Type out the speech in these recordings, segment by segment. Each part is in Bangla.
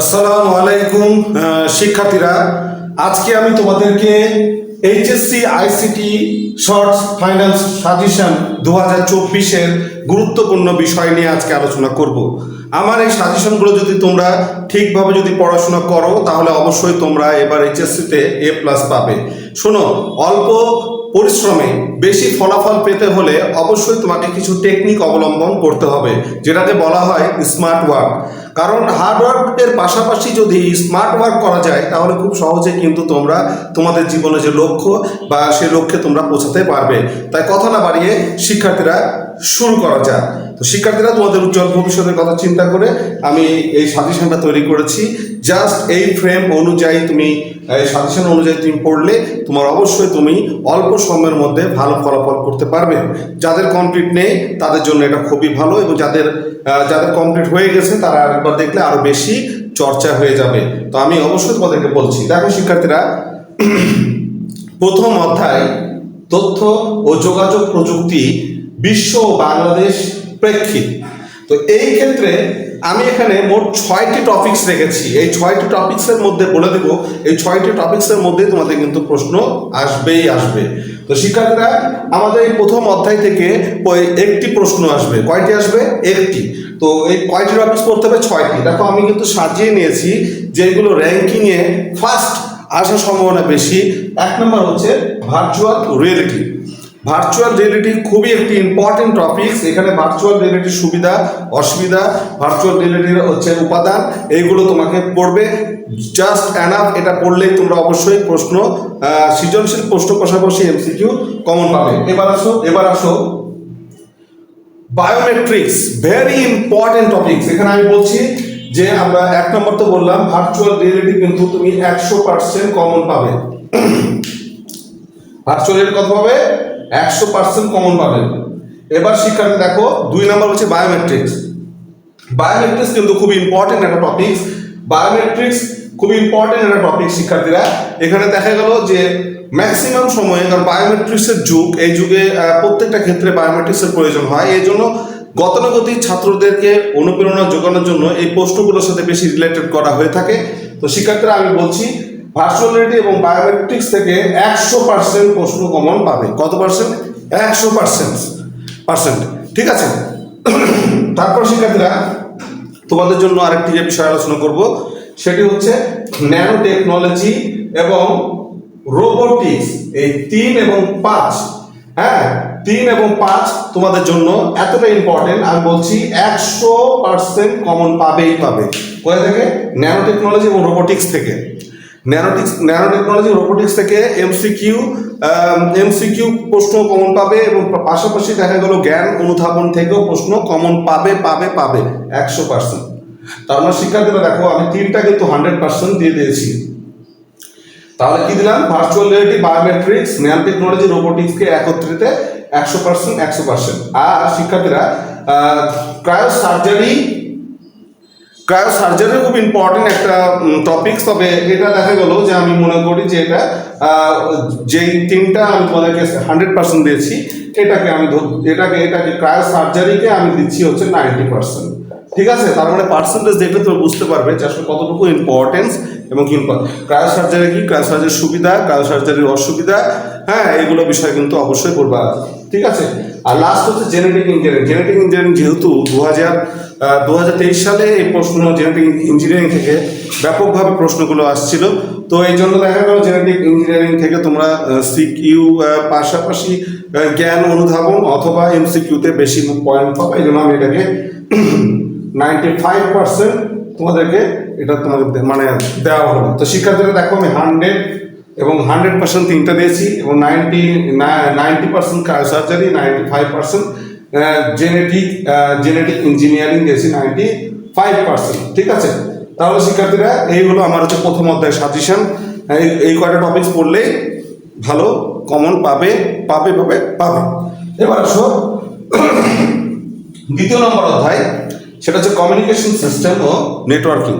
আসসালামু আলাইকুম শিক্ষার্থীরা। আজকে আমি তোমাদেরকে HSC, ICT short finance, suggestion দু হাজার চব্বিশের গুরুত্বপূর্ণ বিষয় নিয়ে আজকে আলোচনা করব। আমার এই সাজেশনগুলো যদি তোমরা ঠিকভাবে যদি পড়াশোনা করো, তাহলে অবশ্যই তোমরা এবার এইচএসসিতে এ প্লাস পাবে। শোনো, অল্প পরিশ্রমে বেশি ফলাফল পেতে হলে অবশ্যই তোমাকে কিছু টেকনিক অবলম্বন করতে হবে, যেটাকে বলা হয় স্মার্ট ওয়ার্ক কারণ হার্ড ওয়ার্কের পাশাপাশি যদি স্মার্ট ওয়ার্ক করা যায়, তাহলে খুব সহজে কিন্তু তোমরা তোমাদের জীবনে যে লক্ষ্য বা সে লক্ষ্যে তোমরা পৌঁছাতে পারবে। তাই কথা না বাড়িয়ে শিক্ষার্থীরা শুরু করা যায় তো শিক্ষার্থীরা, তোমাদের উজ্জ্বল ভবিষ্যতের কথা চিন্তা করে আমি এই সাজেশনটা তৈরি করেছি। জাস্ট এই ফ্রেম অনুযায়ী তুমি, এই সাজেশন অনুযায়ী তুমি পড়লে তোমার অবশ্যই তুমি অল্প সময়ের মধ্যে ভালো ফলাফল করতে পারবে। যাদের কমপ্লিট নেই, তাদের জন্য এটা খুবই ভালো এবং যাদের যাদের কমপ্লিট হয়ে গেছে, তারা আরেকবার দেখলে আরও বেশি চর্চা হয়ে যাবে। তো আমি অবশ্যই তোমাদেরকে বলছি, দেখো শিক্ষার্থীরা, প্রথম অধ্যায়, তথ্য ও যোগাযোগ প্রযুক্তি বিশ্ব বাংলাদেশ প্রেক্ষিত। তো এই ক্ষেত্রে আমি এখানে মোট ছয়টি টপিক্স রেখেছি। এই ছয়টি টপিক্সের মধ্যে বলে দেবো, এই ছয়টি টপিক্সের মধ্যে তোমাদের কিন্তু প্রশ্ন আসবেই আসবে। তো শিক্ষার্থীরা, আমাদের এই প্রথম অধ্যায় থেকে ওই একটি প্রশ্ন আসবে। কয়টি আসবে? একটি। তো এই কয়টি টপিক্স পড়তে হবে? ছয়টি। দেখো, আমি কিন্তু সাজিয়ে নিয়েছি যেগুলো র্যাঙ্কিংয়ে ফার্স্ট আসার সম্ভাবনা বেশি। এক নম্বর হচ্ছে ভার্চুয়াল রিয়েলিটি ভার্চুয়াল রিয়েলিটি খুবই একটি ইম্পর্টেন্ট টপিকস এখানে ভার্চুয়াল রিয়েলিটির সুবিধা, অসুবিধা ভার্চুয়াল রিয়েলিটির হচ্ছে উপাদান, এইগুলো তোমাকে পড়বে। জাস্ট অ্যানাফ এটা পড়লেই তোমরা অবশ্যই প্রশ্ন সৃজনশীল প্রশ্ন পাশাপাশি এমসিকিউ কমন পাবে। এবার আসো এবার আসো। বায়োমেট্রিক্স ভেরি ইম্পর্টেন্ট টপিকস এখানে আমি বলছি যে আমরা এক নম্বর তো বললাম ভার্চুয়াল রিয়েলিটি কিন্তু তুমি একশো পার্সেন্ট কমন পাবে। ভার্চুয়াল রিয়েলিটি কত পাবে? একশো পার্সেন্ট কমন পাবে। এবার শিক্ষার্থী, দেখো, দুই নম্বর হচ্ছে বায়োমেট্রিক্স বায়োমেট্রিক্স কিন্তু খুব ইম্পর্টেন্ট একটা টপিকস বায়োমেট্রিক্স খুব ইম্পর্টেন্ট একটা টপিক শিক্ষার্থীরা। এখানে দেখা গেল যে ম্যাক্সিমাম সময়ে, কারণ বায়োমেট্রিক্সের যুগ, এই যুগে প্রত্যেকটা ক্ষেত্রে বায়োমেট্রিক্সের প্রয়োজন হয়। এই জন্য গতানুগতিক ছাত্রদেরকে অনুপ্রেরণা যোগানোর জন্য এই প্রশ্নগুলোর সাথে বেশি রিলেটেড করা হয়ে থাকে। তো শিক্ষার্থীরা, আমি বলছি ভার্চুয়াল রিয়েলিটি এবং বায়োমেট্রিক্স থেকে একশো পার্সেন্ট প্রশ্ন কমন পাবে। কত পার্সেন্ট? একশো পার্সেন্ট। পার্সেন্ট। ঠিক আছে? তারপর শিক্ষার্থীরা, তোমাদের জন্য আরেকটি যে বিষয় আলোচনা করব, সেটি হচ্ছে ন্যানো টেকনোলজি এবং রোবোটিক্স এই তিন এবং পাঁচ। হ্যাঁ তিন এবং পাঁচ তোমাদের জন্য এতটা ইম্পর্টেন্ট আমি বলছি একশো পার্সেন্ট কমন পাবেই পাবে। কোথা থেকে? ন্যানো টেকনোলজি এবং রোবোটিক্স থেকে। ন্যানোটিক্স ন্যানো টেকনোলজি রোবোটিক্স থেকে এমসিকিউ এমসিকিউ প্রশ্ন কমন পাবে এবং পাশাপাশি দেখা গেল জ্ঞান অনুধাবন থেকেও প্রশ্ন কমন পাবে পাবে পাবে, একশো পার্সেন্ট তার মানে শিক্ষার্থীরা দেখো, আমি তিনটা কিন্তু হান্ড্রেড পার্সেন্ট দিয়ে দিয়েছি। তাহলে কি দিলাম? Virtual reality biometrics nano technology রোবোটিক্সকে একত্রিত একশো পার্সেন্ট একশো পার্সেন্ট আর শিক্ষার্থীরা ক্রায়ো সার্জারি ক্রায়ো সার্জারি খুব ইম্পর্টেন্ট একটা টপিক তবে এটা দেখা গেল যে আমি মনে করি যে এটা যেই তিনটা আমি তোমাদেরকে হান্ড্রেড পার্সেন্ট দিয়েছি, এটাকে আমি এটাকে এটাকে ক্রায়ো সার্জারিকে আমি দিচ্ছি হচ্ছে নাইনটি পার্সেন্ট ঠিক আছে? তার মানে পার্সেন্টেজ দেখলে তুমি বুঝতে পারবে যে আসলে কতটুকু ইম্পর্টেন্স এবং কি ক্রায়ো সার্জারি কি? ক্রায়ো সার্জারির সুবিধা ক্রায়ো সার্জারির অসুবিধা হ্যাঁ এইগুলো বিষয় কিন্তু অবশ্যই পড়বা ঠিক আছে? আর লাস্ট হচ্ছে জেনেটিক ইঞ্জিনিয়ারিং জেনেটিক ইঞ্জিনিয়ারিং যেহেতু দু হাজার দু হাজার তেইশ সালে এই প্রশ্ন জেনেটিক ইঞ্জিনিয়ারিং থেকে ব্যাপকভাবে প্রশ্নগুলো আসছিল। তো এই জন্য দেখা গেল জেনেটিক ইঞ্জিনিয়ারিং থেকে তোমরা সিকিউ পাশাপাশি জ্ঞান অনুধাবন অথবা এমসিকিউতে বেশি পয়েন্ট পাবে। এই জন্য আমি এটাকে নাইনটি ফাইভ পার্সেন্ট তোমাদেরকে এটা তোমাদের মানে দেওয়া হলো। তো শিক্ষার্থীরা দেখো, আমি হান্ড্রেড এবং হান্ড্রেড পার্সেন্ট তিনটা দিয়েছি এবং ninety ninety percent surgery ninety five percent genetic genetic engineering দিয়েছি নাইনটি ফাইভ পার্সেন্ট ঠিক আছে? তাহলে শিক্ষার্থীরা, এই হলো আমার হচ্ছে প্রথম অধ্যায় সাজেশন এই এই কয়টা টপিকস পড়লেই ভালো কমন পাবে পাবে পাবে পাবে। এবার আসো। দ্বিতীয় নম্বর অধ্যায়, সেটা হচ্ছে কমিউনিকেশন সিস্টেম ও নেটওয়ার্কিং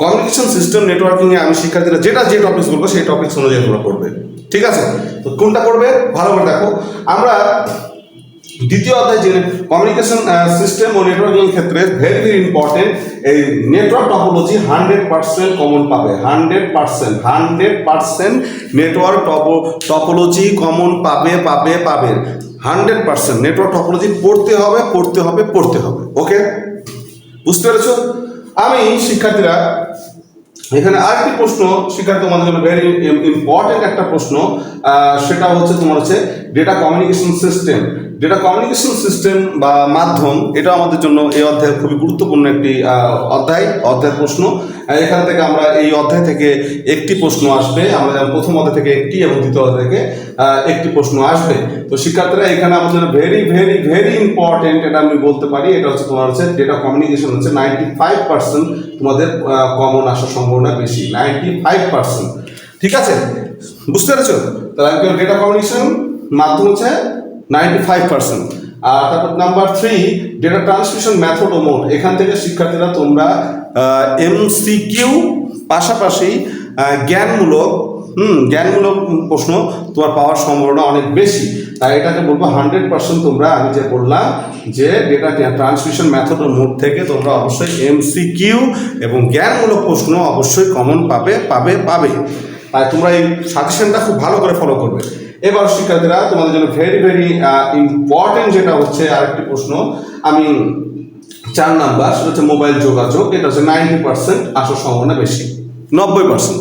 কমিউনিকেশন সিস্টেম নেটওয়ার্কিং এ আমি শিক্ষার্থীরা যেটা যে টপিকস বলব, সেই টপিকস অনুযায়ী তোমরা পড়বে। ঠিক আছে? তো কোনটা পড়বে? ভালো করে দেখো। আমরা দ্বিতীয় অধ্যায় যে কমিউনিকেশন সিস্টেম ও নেটওয়ার্কিং ক্ষেত্রে ভেরি ভেরি ইম্পর্টেন্ট এই network topology hundred percent common পাবে। Hundred percent hundred percent network topo topology common পাবে পাবে পাবে। হান্ড্রেড পার্সেন্ট নেটওয়ার্ক টপোলজি পড়তে হবে পড়তে হবে পড়তে হবে। ওকে বুঝতে পেরেছ? আমি শিক্ষার্থীরা, এখানে আর আরেকটি প্রশ্ন, শিক্ষার্থী তোমাদের জন্য ভেরি ইম্পর্টেন্ট একটা প্রশ্ন সেটা হচ্ছে তোমার হচ্ছে data communication system data communication system বা মাধ্যম, এটা আমাদের জন্য এই অধ্যায়ের খুবই গুরুত্বপূর্ণ একটি অধ্যায়, অধ্যায়ের প্রশ্ন। এখান থেকে আমরা এই অধ্যায় থেকে একটি প্রশ্ন আসবে, আমরা যেমন প্রথম অধ্যায় থেকে একটি এবং দ্বিতীয় অধ্যায় থেকে একটি প্রশ্ন আসবে। তো শিক্ষার্থীরা, এখানে আমাদের জন্য ভেরি ভেরি ভেরি ইম্পর্টেন্ট এটা আমি বলতে পারি, এটা হচ্ছে তোমার হচ্ছে ডেটা কমিউনিকেশন হচ্ছে নাইনটি ফাইভ পার্সেন্ট তোমাদের কমন আসার সম্ভাবনা বেশি নাইনটি ফাইভ পার্সেন্ট ঠিক আছে? বুঝতে পেরেছ? তাহলে ডেটা কমিউনিকেশন মাধ্যম হচ্ছে নাইনটি ফাইভ পার্সেন্ট আর তারপর number three data transmission method ও মোড এখান থেকে শিক্ষার্থীরা তোমরা এমসিকিউ পাশাপাশি জ্ঞানমূলক, হুম, জ্ঞানমূলক প্রশ্ন তোমার পাওয়ার সম্ভাবনা অনেক বেশি। তাই এটাকে বলব হান্ড্রেড পার্সেন্ট তোমরা, আমি যে বললাম যে ডেটা ট্রান্সমিশন মেথড মোড থেকে তোমরা অবশ্যই এমসিকিউ এবং জ্ঞানমূলক প্রশ্ন অবশ্যই কমন পাবে পাবে পাবে। তাই তোমরা এই সাজেশনটা খুব ভালো করে ফলো করবে। এবার শিক্ষার্থীরা, তোমাদের জন্য ভেরি ভেরি ইম্পর্টেন্ট যেটা হচ্ছে আরেকটি প্রশ্ন। আমি চার নাম্বার, সেটা হচ্ছে মোবাইল যোগাযোগ। এটা হচ্ছে নাইনটি পার্সেন্ট আসার সম্ভাবনা বেশি। নব্বই পার্সেন্ট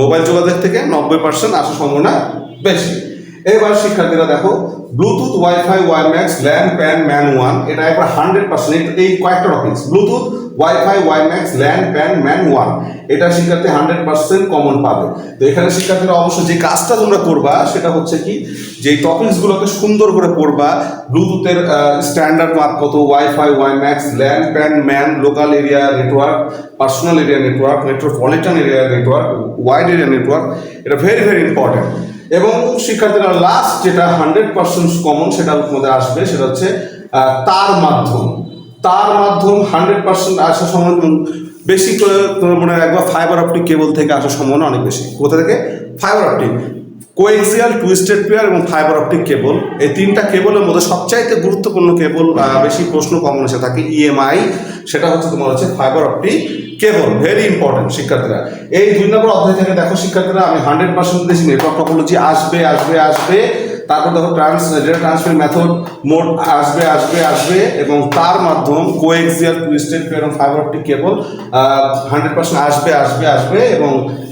মোবাইল যোগাযোগ থেকে নব্বই পার্সেন্ট আসার সম্ভাবনা বেশি। এবার শিক্ষার্থীরা দেখো Bluetooth WiFi WiMAX LAN PAN MAN one এটা একবার হান্ড্রেড পার্সেন্ট এই কয়েকটা topics Bluetooth WiFi WiMAX LAN PAN MAN one এটা শিক্ষার্থী হান্ড্রেড পার্সেন্ট কমন পাবে। তো এখানে শিক্ষার্থীরা অবশ্যই যে কাজটা তোমরা করবা, সেটা হচ্ছে কি, যে টপিকসগুলোকে সুন্দর করে পড়বা ব্লুটুথের স্ট্যান্ডার্ড মাপ কত WiFi WiMAX LAN PAN MAN local area network personal area network metropolitan area network wide area network এটা ভেরি ভেরি ইম্পর্টেন্ট এবং শিক্ষার্থীরা লাস্ট যেটা হান্ড্রেড পার্সেন্ট কমন সেটা তোমাদের আসবে, সেটা হচ্ছে তার মাধ্যম। তার মাধ্যম হান্ড্রেড পার্সেন্ট আসার সম্ভাবনা বেশি করে তোমার মনে রাখবা ফাইবার অপটিক কেবল থেকে আসার সম্ভাবনা অনেক বেশি। কোথা থেকে? Fibre optic coaxial twisted pair এবং ফাইবার অপটিক কেবল এই তিনটা কেবলের মধ্যে সবচাইতে গুরুত্বপূর্ণ কেবল বেশি প্রশ্ন কমন এসে থাকে ইএমআই সেটা হচ্ছে তোমার হচ্ছে fibre optic cable very important শিক্ষার্থীরা। এই দুই নম্বর অধ্যায় থেকে দেখো শিক্ষার্থীরা, আমি হান্ড্রেড পার্সেন্ট দিয়েছি নেটওয়ার্ক টপোলজি আসবে আসবে আসবে। তারপর দেখো trans data transfer method mode আসবে আসবে আসবে এবং তার মাধ্যম কোএক্সিয়াল টুইস্টেড এবং fibre optic cable hundred percent আসবে আসবে আসবে এবং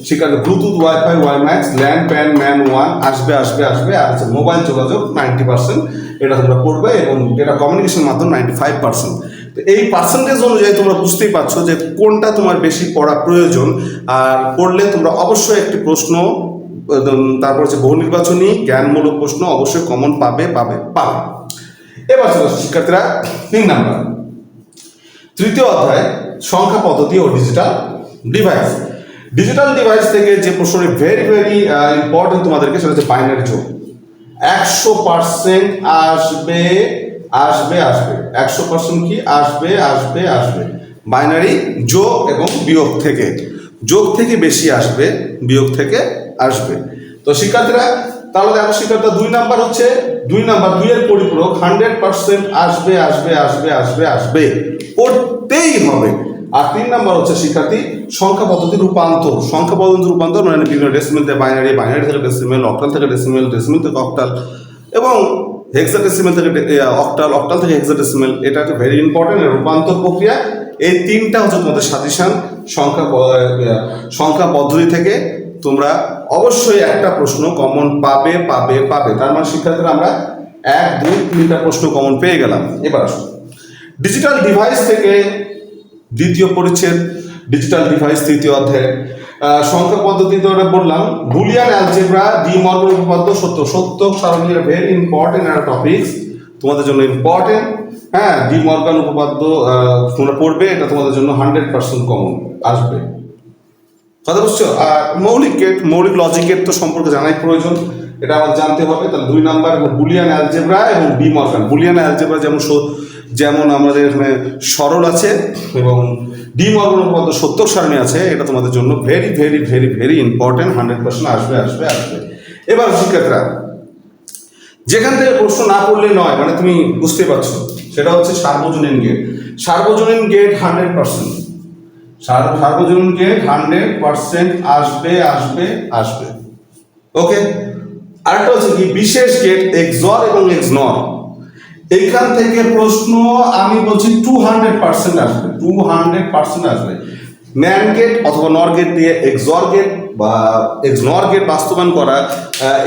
সেখানে Bluetooth WiFi Wi WiMAX LAN PAN MAN one আসবে আসবে আসবে আর হচ্ছে মোবাইল যোগাযোগ নাইনটি পার্সেন্ট এটা তোমরা পড়বে এবং এটা কমিউনিকেশন মাধ্যম নাইনটি ফাইভ পার্সেন্ট তো এই পার্সেন্টেজ অনুযায়ী তোমরা বুঝতেই পারছ যে কোনটা তোমার বেশি পড়া প্রয়োজন। আর পড়লে তোমরা অবশ্যই একটি প্রশ্ন তারপর হচ্ছে বহু নির্বাচনী জ্ঞানমূলক প্রশ্ন অবশ্যই কমন পাবে পাবে পাবে। এবার শিক্ষার্থীরা, তিন নাম্বার। তৃতীয় অধ্যায়, সংখ্যা পদ্ধতি ও ডিজিটাল ডিভাইস ডিজিটাল ডিভাইস থেকে যে প্রশ্নটি ভেরি ভেরি ইম্পর্টেন্ট তোমাদেরকে, সেটা হচ্ছে বাইনারি যোগ। একশো পার্সেন্ট আসবে আসবে আসবে। একশো পার্সেন্ট কি? আসবে আসবে আসবে। বাইনারি যোগ এবং বিয়োগ থেকে। যোগ থেকে বেশি আসবে, বিয়োগ থেকে আসবে। তো শিক্ষার্থীরা, তাহলে দেখো শিক্ষার্থীরা দুই নাম্বার হচ্ছে, দুই নাম্বার দুইয়ের পরিপূরক হান্ড্রেড পার্সেন্ট আসবে আসবে আসবে আসবে আসবে। পড়তেই হবে। আর তিন নাম্বার হচ্ছে শিক্ষার্থী, সংখ্যা পদ্ধতি রূপান্তর। সংখ্যা পদ্ধতি রূপান্তর মানে বিভিন্ন ডেসিমেল থেকে বাইনারি বাইনারি থেকে ডেসিমেল অক্টাল থেকে ডেসিমেল ডেসিমেল থেকে অক্টাল এবং হেক্সাডেসিমেল থেকে অক্টাল অক্টাল থেকে হেক্সাডেসিমেল এটা একটা ভেরি ইম্পর্টেন্ট রূপান্তর প্রক্রিয়া। এই তিনটা হচ্ছে তোমাদের সাজেশন সংখ্যা সংখ্যা পদ্ধতি থেকে তোমরা অবশ্যই একটা প্রশ্ন কমন পাবে পাবে পাবে। তার মানে শিক্ষার্থীরা আমরা এক, দুই, তিনটা প্রশ্ন কমন পেয়ে গেলাম। এবার আসুন। ডিজিটাল ডিভাইস থেকে দ্বিতীয় পরিচ্ছেদ ডিজিটাল ডিভাইস তৃতীয় অধ্যায়। সংখ্যা পদ্ধতি ধরে বললাম। বুলিয়ান অ্যালজেব্রা ডি মর্গন উপপাদ্য, সত্য সত্য সারণী ভেরি ইম্পর্টেন্ট একটা টপিকস তোমাদের জন্য ইম্পর্টেন্ট হ্যাঁ ডি মর্গান উপপাদ্য তোমরা পড়বে, এটা তোমাদের জন্য হান্ড্রেড পার্সেন্ট কমন আসবে। কথা বুঝছ আর মৌলিক গেট, মৌলিক লজিক গেট তো সম্পর্কে জানাই প্রয়োজন। এটা আমার জানতে হবে। তাহলে দুই নাম্বার বুলিয়ান অ্যালজেব্রা এবং ডি মর্গান বুলিয়ান অ্যালজেব্রা যেমন যেমন আমাদের এখানে সরল আছে এবং ডি মর্গান উপপাদ্য সত্তর সারণী আছে। এটা তোমাদের জন্য very very very very important hundred percent আসবে আসবে আসবে। এবার শিক্ষার্থীরা, যেখান থেকে প্রশ্ন না পড়লে নয় মানে তুমি বুঝতে পারছ। সেটা হচ্ছে সার্বজনীন গেট সার্বজনীন গেট হান্ড্রেড পার্সেন্ট সার্বজনীন গেট হান্ড্রেড পার্সেন্ট আসবে আসবে আসবে। ওকে আরেকটা হচ্ছে কি? বিশেষ গেট এক্সর এবং এক্সনর এইখান থেকে প্রশ্ন, আমি বলছি টু হান্ড্রেড পার্সেন্ট আসবে টু হান্ড্রেড পার্সেন্ট আসবে। ন্যান গেট অথবা নর গেট দিয়ে এক্সর গেট বা এক্সনর গেট বাস্তবায়ন করা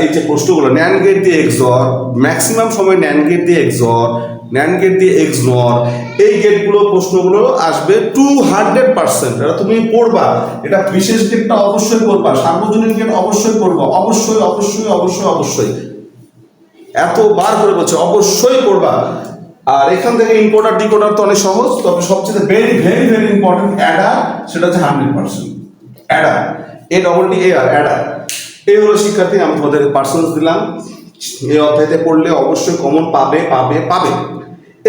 এই যে প্রশ্নগুলো ন্যান গেট দিয়ে এক্সর ম্যাক্সিমাম সময় ন্যান গেট দিয়ে এক্সর ন্যান গেট দিয়ে এক্সনর এই গেটগুলো প্রশ্নগুলো আসবে টু হান্ড্রেড পার্সেন্ট এটা তুমি পড়বা। এটা বিশেষ গেটটা অবশ্যই পড়বা। সার্বজনীন গেট অবশ্যই পড়বা। অবশ্যই অবশ্যই অবশ্যই অবশ্যই। এতবার করে বলছে, অবশ্যই পড়বা। আর এখান থেকে ইম্পোর্টার ডিকোডার তো অনেক সহজ, তবে সবচেয়ে very very very important adder সেটা হচ্ছে hundred percent adder A double D A R adder এই হলো শিক্ষার্থী, আমি তোমাদের পার্সেন্স দিলাম। এই অধ্যায়তে পড়লে অবশ্যই কমন পাবে পাবে পাবে।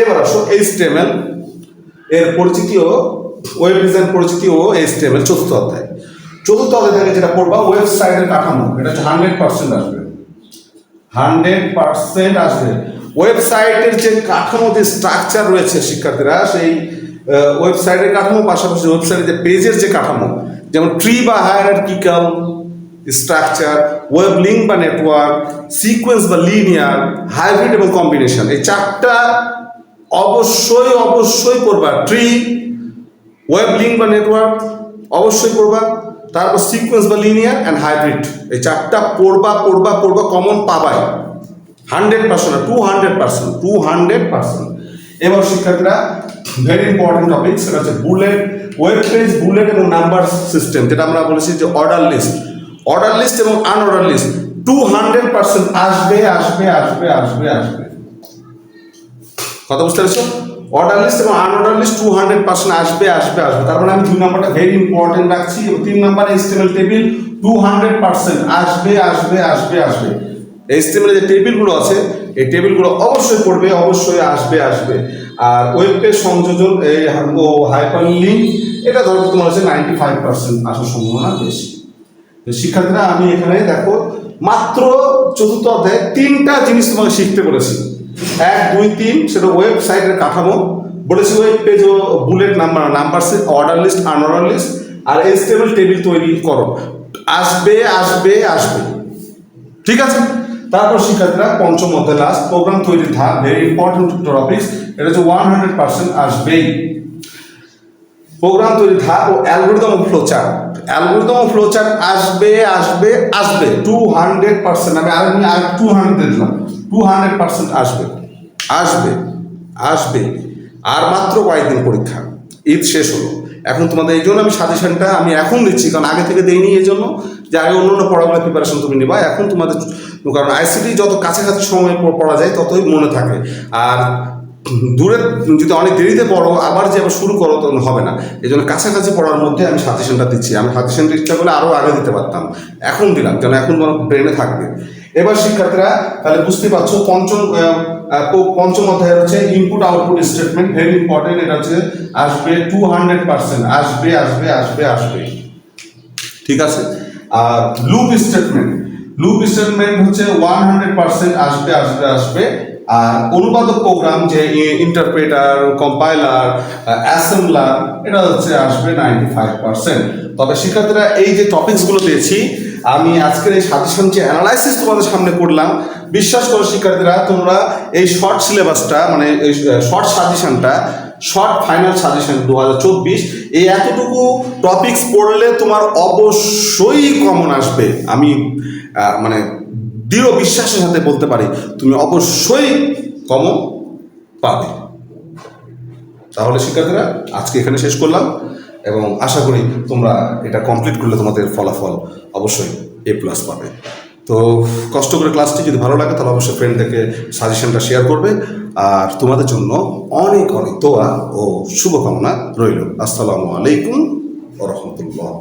এবার আসো এইচটিএমএল এর পরিচিতি পরিচিতিও ওয়েব ডিজাইন পরিচিতিও এইচটিএমএল চতুর্থ অধ্যায়। চতুর্থ অধ্যায় থেকে যেটা পড়বা ওয়েবসাইটের কাঠামো, এটা হচ্ছে হান্ড্রেড পার্সেন্ট আসবে। হান্ড্রেড পার্সেন্ট আসবে। ওয়েবসাইটের যে কাঠামো, যে স্ট্রাকচার রয়েছে শিক্ষার্থীরা, সেই ওয়েবসাইটের কাঠামো, পাশাপাশি ওয়েবসাইটের যে পেজের যে কাঠামো, যেমন ট্রি বা হায়ারার্কিক্যাল স্ট্রাকচার ওয়েব লিঙ্ক বা নেটওয়ার্ক সিকোয়েন্স বা লিনিয়ার হাইব্রিড এবং কম্বিনেশন এই চারটা অবশ্যই অবশ্যই পড়বা ট্রি ওয়েব লিঙ্ক বা নেটওয়ার্ক অবশ্যই পড়বা তারপর সিকোয়েন্স বা লিনিয়ার অ্যান্ড হাইব্রিড এই চারটা পড়বা পড়বা পড়বা কমন পাবাই। Hundred percent two hundred percent two hundred percent এবার শিক্ষার্থীরা ভেরি ইম্পর্টেন্ট টপিক সেটা হচ্ছে বুলেট ওয়েব পেজ বুলেট এবং নাম্বার সিস্টেম যেটা আমরা বলেছি যে অর্ডার লিস্ট অর্ডার লিস্ট এবং unorder list two hundred percent আসবে আসবে আসবে আসবে আসবে। কথা বুঝতে পেরেছ? অর্ডার লিস্ট এবং unorder list two hundred percent আসবে আসবে আসবে। তার মানে আমি দুই নাম্বারটা ভেরি ইম্পর্টেন্ট রাখছি তিন number HTML table two hundred percent আসবে আসবে আসবে আসবে। এস্টিমেলের যে টেবিলগুলো আছে, এই টেবিলগুলো অবশ্যই পড়বে, অবশ্যই আসবে আসবে। আর ওয়েব পেজ সংযোজন, এই ও হাইপার লিঙ্ক এটা ধরো তোমার হচ্ছে নাইনটি ফাইভ পার্সেন্ট আসার সম্ভাবনা বেশি। শিক্ষার্থীরা, আমি এখানে দেখো, মাত্র চতুর্থ অধ্যায়ে তিনটা জিনিস তোমাকে শিখতে বলেছি। এক, দুই, তিন, সেটা ওয়েবসাইটের কাঠামো। বলেছি ওয়েব পেজ ও bullet number number order list unorder list আর এস্টেবল টেবিল তৈরি করো। আসবে আসবে আসবে। ঠিক আছে? তারপর শিক্ষার্থীরা পঞ্চম অধ্যায় লাস্ট প্রোগ্রাম তৈরির ধাপ ভেরি ইম্পর্টেন্ট টপিক্স এটা হচ্ছে ওয়ান হান্ড্রেড পার্সেন্ট আসবেই। প্রোগ্রাম তৈরি ধাপ ও অ্যালগোরিদম ও ফ্লোচার্ট অ্যালগোরিদম ও ফ্লোচার্ট আসবে আসবে আসবে। টু হান্ড্রেড পার্সেন্ট আমি আর টু হান্ড্রেড দিলাম। টু হান্ড্রেড পার্সেন্ট আসবে। আসবে আসবে। আর মাত্র কয়েকদিন পরীক্ষা। ঈদ শেষ হলো। এখন তোমাদের এই জন্য আমি সাজেশনটা আমি এখন দিচ্ছি, কারণ আগে থেকে দেইনি এই জন্য যে আগে অন্য অন্য পড়াগুলো প্রিপারেশন তুমি নিবা। এখন তোমাদের কারণ আইসিটি যত কাছাকাছি সময় পড়া যায় ততই মনে থাকে। আর দূরে যদি অনেক দেরিতে পড়ো, আবার যে আবার শুরু করো, তখন হবে না। এই জন্য কাছাকাছি পড়ার মধ্যে আমি সাজেশনটা দিচ্ছি। আমি সাজেশনটা ইচ্ছা করলে আরও আগে দিতে পারতাম। এখন দিলাম, কেন এখন তোমার ব্রেনে থাকবে। এবার শিক্ষার্থীরা, তাহলে বুঝতে পারছ, পঞ্চম পঞ্চম অধ্যায় হচ্ছে input output statement very important এটা হচ্ছে আসবে টু হান্ড্রেড পার্সেন্ট আসবে আসবে আসবে আসবে। ঠিক আছে? আর লুপ স্টেটমেন্ট লুপ স্টেটমেন্ট হচ্ছে ওয়ান হান্ড্রেড পার্সেন্ট আসবে আসবে আসবে। আর অনুবাদক প্রোগ্রাম যে ইন্টারপ্রেটার কম্পাইলার অ্যাসেম্বলার এটা হচ্ছে আসবে নাইনটি ফাইভ পার্সেন্ট তবে শিক্ষার্থীরা, এই যে টপিকসগুলো পেয়েছি আমি আজকের এই সাজেশন যে অ্যানালাইসিস তোমাদের সামনে করলাম। বিশ্বাস করো শিক্ষার্থীরা, তোমরা এই শর্ট সিলেবাসটা মানে এই শর্ট সাজেশনটা শর্ট ফাইনাল সাজেশন দু হাজার চব্বিশ, এই এতটুকু টপিকস পড়লে তোমার অবশ্যই কমন আসবে। আমি মানে দৃঢ় বিশ্বাসের সাথে বলতে পারি, তুমি অবশ্যই কমন পাবে। তাহলে শিক্ষার্থীরা, আজকে এখানে শেষ করলাম। এবং আশা করি তোমরা এটা কমপ্লিট করলে তোমাদের ফলাফল অবশ্যই এ প্লাস পাবে। তো কষ্ট করে ক্লাসটি যদি ভালো লাগে, তাহলে অবশ্যই ফ্রেন্ডদেরকে সাজেশনটা শেয়ার করবে। আর তোমাদের জন্য অনেক অনেক দোয়া ও শুভকামনা রইল। আসসালামু আলাইকুম রহমতুল্লাহ।